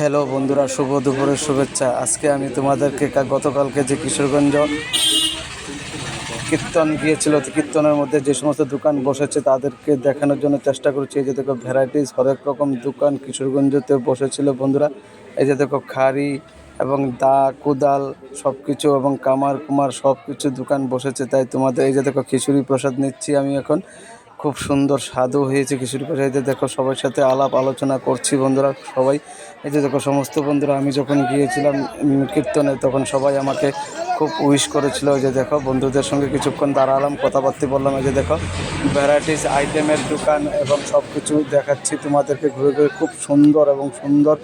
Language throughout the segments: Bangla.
হ্যালো বন্ধুরা, শুভ দুপুরের শুভেচ্ছা। আজকে আমি তোমাদেরকে গতকালকে যে কিশোরগঞ্জ কীর্তন গিয়েছিল কীর্তনের মধ্যে যে সমস্ত দোকান বসেছে তাদেরকে দেখানোর জন্য চেষ্টা করছি। এই যে দেখো ভ্যারাইটিস হরেক রকম দোকান কিশোরগঞ্জতে বসেছিল বন্ধুরা। এই যে দেখো, খাড়ি এবং দা, কোদাল সব কিছু এবং কামার কুমার সব কিছু দোকান বসেছে। তাই তোমাদের, এই যে দেখো, খিচুড়ি প্রসাদ নিচ্ছি আমি এখন। খুব সুন্দর স্বাদও হয়েছে খিচুড়ি এই দেখো, সবার সাথে আলাপ আলোচনা করছি বন্ধুরা, সবাই। এই যে দেখো, সমস্ত বন্ধুরা, আমি যখন গিয়েছিলাম কীর্তনে, তখন সবাই আমাকে খুব উইশ করেছিল যে দেখো, বন্ধুদের সঙ্গে কিছুক্ষণ দাঁড়ালাম, কথাবার্তা বললাম। এই যে দেখো ভ্যারাইটিস আইটেমের দোকান এবং সব কিছু দেখাচ্ছি তোমাদেরকে। ঘুরে ঘুরে খুব সুন্দর এবং সুন্দর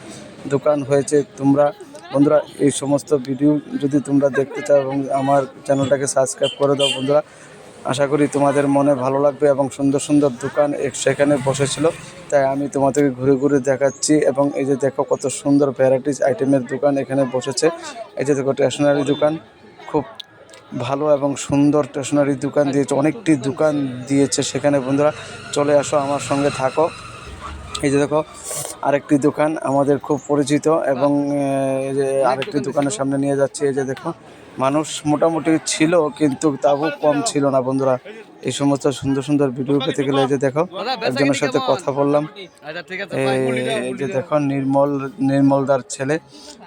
দোকান হয়েছে। তোমরা, বন্ধুরা, এই সমস্ত ভিডিও যদি তোমরা দেখতে চাও এবং আমার চ্যানেলটাকে সাবস্ক্রাইব করে দাও বন্ধুরা। আশা করি তোমাদের মনে ভালো লাগবে এবং সুন্দর সুন্দর দোকান সেখানে বসেছিল। তাই আমি তোমাদেরকে ঘুরে ঘুরে দেখাচ্ছি এবং এই যে দেখো কত সুন্দর ভ্যারাইটিস আইটেমের দোকান এখানে বসেছে। এই যে দেখো স্টেশনারি দোকান, খুব ভালো এবং সুন্দর স্টেশনারি দোকান দিয়েছে। অনেকটি দোকান দিয়েছে সেখানে বন্ধুরা। চলে আসো আমার সঙ্গে থাকো। এই যে দেখো আরেকটি দোকান আমাদের খুব পরিচিত এবং এই যে আরেকটি দোকানের সামনে নিয়ে যাচ্ছি। এই যে দেখো মানুষ মোটামুটি ছিল কিন্তু তাও কম ছিল না বন্ধুরা। এই সমস্ত সুন্দর সুন্দর ভিডিও পেতে গেলে এই যে দেখো একজনের সাথে কথা বললাম। আচ্ছা এই যে দেখো নির্মল নির্মলদার ছেলে।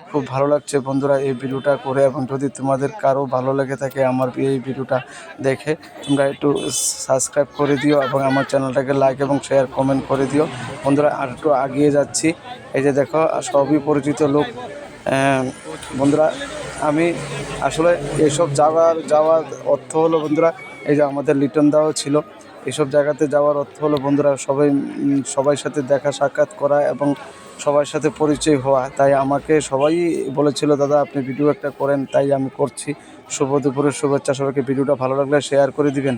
খুব ভালো লাগছে বন্ধুরা এই ভিডিওটা করে এবং যদি তোমাদের কারও ভালো লেগে থাকে আমার এই ভিডিওটা দেখে তোমরা একটু সাবস্ক্রাইব করে দিও এবং আমার চ্যানেলটাকে লাইক এবং শেয়ার কমেন্ট করে দিও। বন্ধুরা আর একটু আগিয়ে যাচ্ছি। এই যে দেখো সবই পরিচিত লোক। বন্ধুরা আমি আসলে এসব যাওয়ার যাওয়ার অর্থ হলো বন্ধুরা, এই যে আমাদের লিটন দাও ছিল, এসব জায়গাতে যাওয়ার অর্থ হলো বন্ধুরা সবাই সবাই সাথে দেখা সাক্ষাৎ করা এবং সবার সাথে পরিচয় হওয়া। তাই আমাকে সবাই বলেছিল, দাদা, আপনি ভিডিও একটা করেন, তাই আমি করছি। শুভ দুপুরের শুভেচ্ছা। সবাইকে ভিডিওটা ভালো লাগলে শেয়ার করে দিবেন।